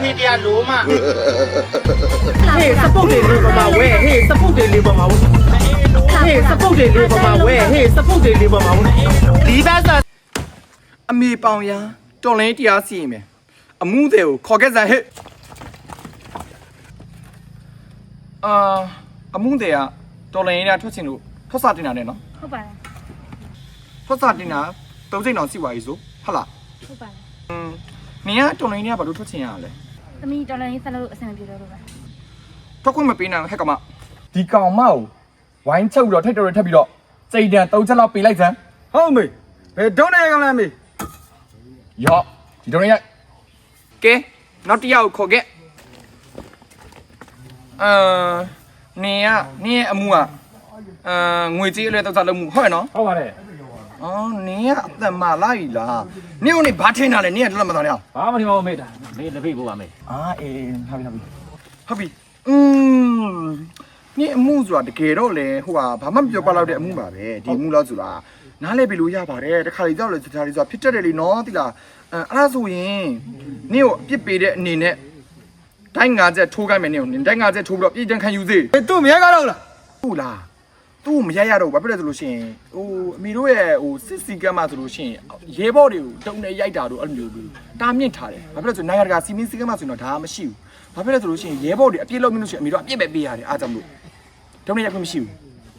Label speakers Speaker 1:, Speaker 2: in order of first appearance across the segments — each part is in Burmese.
Speaker 1: ဖေးတရားလိုမှ
Speaker 2: ဟေးစပုတ်တွေလေးပါမဝဲဟေးစပုတ်တွေလေးပါမဝဲဟေးစပုတ်တွေလေးပါမဝဲဟေးစပုတ်တွေလေးပါမဝဲဒီဘက်ဆို
Speaker 3: အမေပေါင်ရတော်လင်းတရားစီရင်မယ်အမှုတွေကိုခေါ်ခဲ့စမ်းဟဲ့အာအမှုတွေကတော်လင်းရထွက်ချင်လို့ထွက်စာတင်တာနဲ့နော်
Speaker 4: ဟုတ်ပါတယ်
Speaker 3: ထွက်စာတင်တာသုံးစိတ်အောင်စီပါရေးဆိုဟုတ်လား
Speaker 4: ဟုတ်ပါတယ်
Speaker 3: อืมနင်ကတော်လင်းရဘာလို့ထွက်ချင်ရလဲ
Speaker 4: သမီးတော်လိုင်းဆက်လို့အဆင်မပြေတော့လို့ပဲ
Speaker 3: ထွက်ခွင့်မပေးနိုင်ဟဲ့ကမဒီကောင်မကိုဝိုင်းချုပ်ပြီးတော့ထိတ်တော်ရထပ်ပြီးတော့စိတ်တန်သုံးချက်လောက်ပေးလိုက်စမ်း
Speaker 5: ဟုတ်မေဘယ်ဒုံးနေကောင်လဲမေ
Speaker 3: ရော့ဒီတော်လင်းရကဲနောက်တစ်ယောက်ခေါ်ခဲ့အာနင်ကနင်ရဲ့အမှုကအာငွေကြေးအလဲတော့စားလို့မှုဟုတ်ရနော်
Speaker 5: ဟုတ်ပါတယ်
Speaker 3: အော်နင်ကအသက်မလိုက်လားနင်ကနေဘာထင်တာလဲနင်ကလည်းမတော်ရအောင်
Speaker 5: ဘာမှမထင်ပါဘူးမေတာမေလက်ဖိတ်ပို့ပါမေ
Speaker 3: အာအေးဟာပြီဟာပြီဟုတ်ပြီอืมနင်အမှုဆိုတာတကယ်တော့လေဟိုဟာဘာမှမပြောပါတော့တဲ့အမှုပါပဲဒီအမှုလောက်ဆိုတာနားလဲပြီလို့ရပါတယ်တခါလေကြောက်လေတခါလေဆိုတာဖြစ်တတ်တယ်လေနော်တိလားအဲအဲ့ဒါဆိုရင်နင်ကိုအပြစ်ပေးတဲ့အနေနဲ့တိုင်းငါချက်ထိုးခိုင်းမယ်နင်ကိုနင်တိုင်းငါချက်ထိုးပြီးတော့ပြည်ချင်ခံယူစေ
Speaker 5: သူ့မရကြတော့လား
Speaker 3: ဟုတ်လား သူ့ကိုမရရတော့ဘူးဘာဖြစ်လဲဆိုလို့ရှိရင်ဟိုအမီတို့ရဲ့ဟိုစစ်စီကမ်းမှဆိုလို့ရှိရင်ရဲဘော်တွေကိုတုံနေရိုက်တာတို့အဲ့လိုမျိုးဘူးတာမြင့်ထားတယ်ဘာဖြစ်လဲဆိုနိုင်ငံတကာစီမင်းစီကမ်းမှဆိုရင်တော့ဒါမှမရှိဘူးဘာဖြစ်လဲဆိုလို့ရှိရင်ရဲဘော်တွေအပြစ်လုပ်မလို့ရှိရင်အမီတို့အပြစ်ပဲပေးရတယ်အားကြောင့်မလို့တုံနေရိုက်ခွင့်မရှိဘူး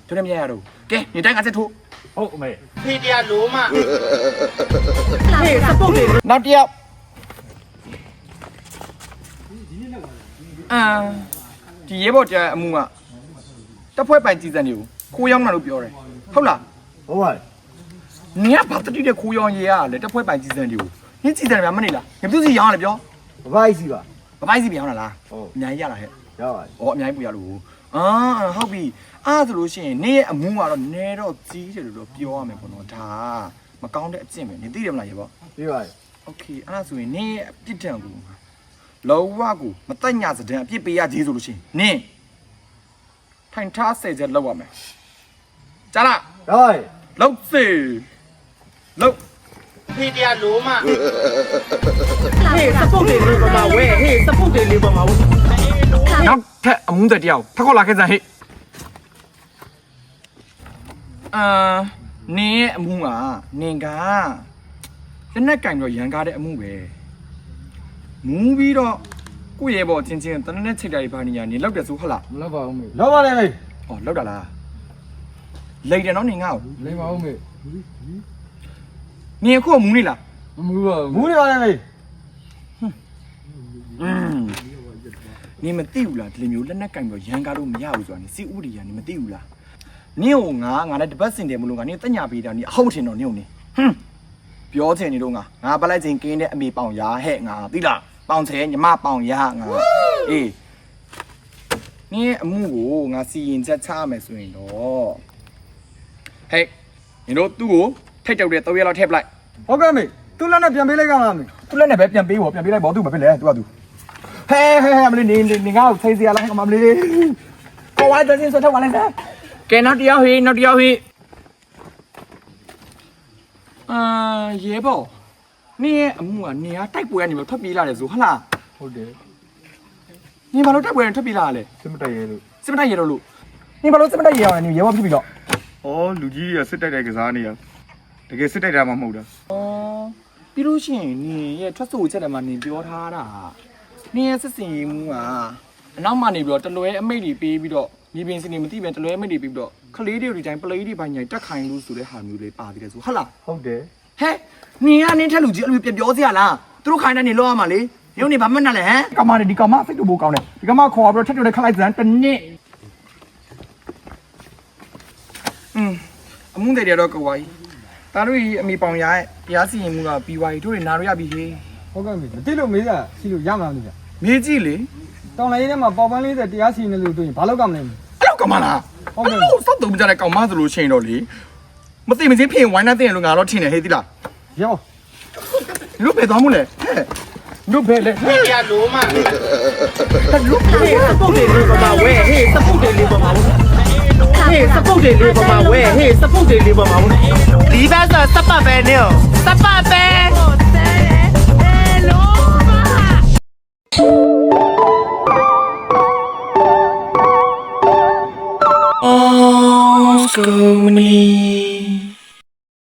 Speaker 3: တုံနေမရရတော့ဘူးကဲနေတိုင်းကစစ်ထိုး
Speaker 5: ဟုတ်မေ
Speaker 1: ဖေးတရားလိုမှ
Speaker 2: ဟေးစပုတ်တွေလေး
Speaker 3: နောက်တစ်ယောက်အာဒီရဲဘော်ကြားအမှုကတပ်ဖွဲ့ပိုင်ကြည်စံတွေကို ခိုးရောက်တာလို့ပြောတယ်ဟုတ်လား
Speaker 5: ဟုတ်ပါတယ်
Speaker 3: နင်ကဘာတတိတဲ့ခိုးရောင်းရေးရလဲတက်ဖွဲပိုင်ကြီးစံတွေကိုနင်ကြည်စံများမနေလားငါပြုစီရောင်းရလဲပြော
Speaker 5: ဘဘိုက်စီပါ
Speaker 3: ဘပိုင်းစီပြောင်းလာလား
Speaker 5: ဟုတ်
Speaker 3: အများကြီးရလားဟဲ့
Speaker 5: ရပါတယ်
Speaker 3: ဩအများကြီးပူရလို့အာဟုတ်ပြီအားဆိုလို့ရှိရင်နင်ရဲ့အမူးကတော့နဲတော့ကြီးတယ်လို့တော့ပြောရမယ်ပေါ့နော်ဒါမကောင်းတဲ့အကျင့်ပဲနင်သိတယ်မလားရေပေါ့
Speaker 5: ပြီးပါတယ်
Speaker 3: โอเคအဲ့ဒါဆိုရင်နင်ရဲ့အပြစ်ဒဏ်ကိုလောဝကိုမတက်ညာစတဲ့အပြစ်ပေးရသေးဆိုလို့ရှိရင်နင်ထိုင်ထားဆယ်ချက်လောက်ရမယ် ကြားလား
Speaker 5: ရပါတယ်
Speaker 3: လောက်စေလောက်
Speaker 1: ဖေးတရားလိုမှ
Speaker 2: ဟေးစပုတ်တွေလေးပါမဝဲဟေးစပုတ်တွေလေးပါမဝဲ
Speaker 3: နောက်ထပ်အမှုသက်တယောက်ထပ်ခေါ်လာခဲ့စမ်းဟဲ့အာနင်းရဲ့အမှုကနင်ကလက်နဲ့ကင်တော့ရန်ကားတဲ့အမှုပဲမူးပြီးတော့ကိုယ့်ရဲ့ဘောချင်းချင်းတနက်နဲ့ချိတ်တာတွေဘာနေညာနေလောက်တယ်ဆိုဟုတ်လား
Speaker 5: မလောက်ပါဘူးမေလောက်ပါလေမေ
Speaker 3: ဩလောက်တာလား လိတ်တယ်နော်နင်ငါ့ကို
Speaker 5: လိမ့်ပါဦးမေ
Speaker 3: နင်အခုကမူးနေလား
Speaker 5: မမူပါဘူးမူးနေပါလေမေ
Speaker 3: อืมနင်မသိဘူးလားဒီလိုမျိုးလက်နဲ့ကင်တော့ရန်ကားလို့မရဘူးဆိုတာနင်စီဥဒီရနင်မသိဘူးလားနင့်ကိုငါငါနဲ့တပတ်စင်တယ်မလို့ငါနင်တက်ညာပေးတာနင်အဟုတ်ထင်တော့နင်ကိုနင်ဟွန်းပြောချင်နေတော့ငါငါပလိုက်ချင်းကင်းတဲ့အမေပေါင်ရာဟဲ့ငါသိလားပေါင်ချဲညီမပေါင်ရာငါအေးနင်းအမှုကိုငါစီရင်ချက်ချမယ်ဆိုရင်တော့ ဟဲ့ညီတို့သူ့ကိုထိတ်တောက်တဲ့၃ရက်လောက်ထည့်ပလိုက်
Speaker 5: ဟုတ်ကဲ့မေသူ့လက်နဲ့ပြန်ပေးလိုက်ကောင်လားမေ
Speaker 3: သူလည်းနဲ့ပဲပြန်ပေးဖို့ပြန်ပေးလိုက်ဘောသူမဖြစ်လဲသူကသူဟဲဟဲဟဲမလေးနေနေငါ့ကိုထိစရာလားဟဲ့မမလေးကိုဝိုင်းတဲ့စင်စထောက်ပါလိုက်စမ်းကဲနောက်တစ်ယောက်ဟေးနောက်တစ်ယောက်ဟေးအာရေဘောနင်းရဲ့အမှုကနေရတိုက်ပွဲကနေမထွက်ပြေးလာတယ်ဆိုဟလား
Speaker 5: ဟုတ်တယ်
Speaker 3: နင်ဘာလို့တက်ပွဲနဲ့ထွက်ပြေးလာရလဲ
Speaker 5: စမတိုက်ရဲလို့
Speaker 3: စစ်မတိုက်ရတော့လို့နင်ဘာလို့စစ်မတိုက်ရအောင်လဲနင်ရဲဘောဖြစ်ပြီတော့။
Speaker 6: ဩလူကြီးရစစ်တိုက်တဲ့ကစားနေရ။တကယ်စစ်တိုက်တာမှမဟုတ်တာ
Speaker 3: ဩပြီးလို့ရှိရင်နင်ရဲ့ထွက်ဆိုချက်တယ်မှာနင်ပြောထားတာနင်ရဲ့စစ်စင်ရေးမှုကအနောက်မှနေပြီးတော့တလွဲအမိတ်တွေပေးပြီးတော့မြေပြင်စင်နေမသိပဲတလွဲအမိတ်တွေပေးပြီးတော့ခလေးတွေဒီတိုင်းပလေးတွေပိုင်းညိုင်တက်ခိုင်းလို့ဆိုတဲ့ဟာမျိုးလေးပါသေးတယ်ဆိုဟုတ်လား
Speaker 5: ဟုတ်တယ်
Speaker 3: ဟဲ့နင်ကနင်ထက်လူကြီးအဲ့လိုပြပြောစရာလားသူတို့ခိုင်းတဲ့နေလောက်ရမှာလေရုံနေဘာမှမနဲ့လဲဟမ် ကမာဒီကမာစိတ်တူဖို့ကောင်းတယ်ဒီကမာခေါ်ပြီးတော့ထက်တူတဲ့ခလိုက်စမ်းတနစ် อืมအမှုတွေတွေတော့ကွာကြီးတာတို့ကြီးအမိပေါင်ရရဲ့တရားစီရင်မှုကပြီးသွားပြီတို့တွေနားရရပြီဟေး
Speaker 5: ဟုတ်ကဲ့မေမသိလို့မေးတာရှိလို့ရမှာမလို့ဗျ
Speaker 3: မေးကြည့်လေ
Speaker 5: တောင်းလိုက်ရဲမှာပေါ်ပန်းလေးတဲ့တရားစီနေလို့တွေ့ရင်ဘာလောက်ကမလဲမေ
Speaker 3: အဲ့လောက်ကမလား
Speaker 5: ဟုတ်ကဲ့
Speaker 3: အဲ့လိုစောက်တုံးကြတဲ့ကောင်မဆိုလို့ရှိရင်တော့လေမသိမချင်းဖြစ်ရင်ဝိုင်းနှတဲ့လို့ငါတော့ထင်တယ်ဟေးသီလား
Speaker 5: ရော
Speaker 3: တို့ပဲသွားမှုလဲဟဲ့တို့ပဲလေ
Speaker 1: ဖေးတရားလိုမှ
Speaker 3: တို့
Speaker 2: ဟေးစပုတ်တွေလေးပါမဝဲဟေးစပုတ်တွေလေးပါမဝဲဟေးစပု တ်တယ်လေးပေါ်မှာဝဲဟေးစပုတ်တယ်လေးပေါ်မှာဝဲဒီဘက်ဆိုစပတ်ပဲနေရောစပတ်ပဲ
Speaker 4: အော်စ
Speaker 3: ကူနီ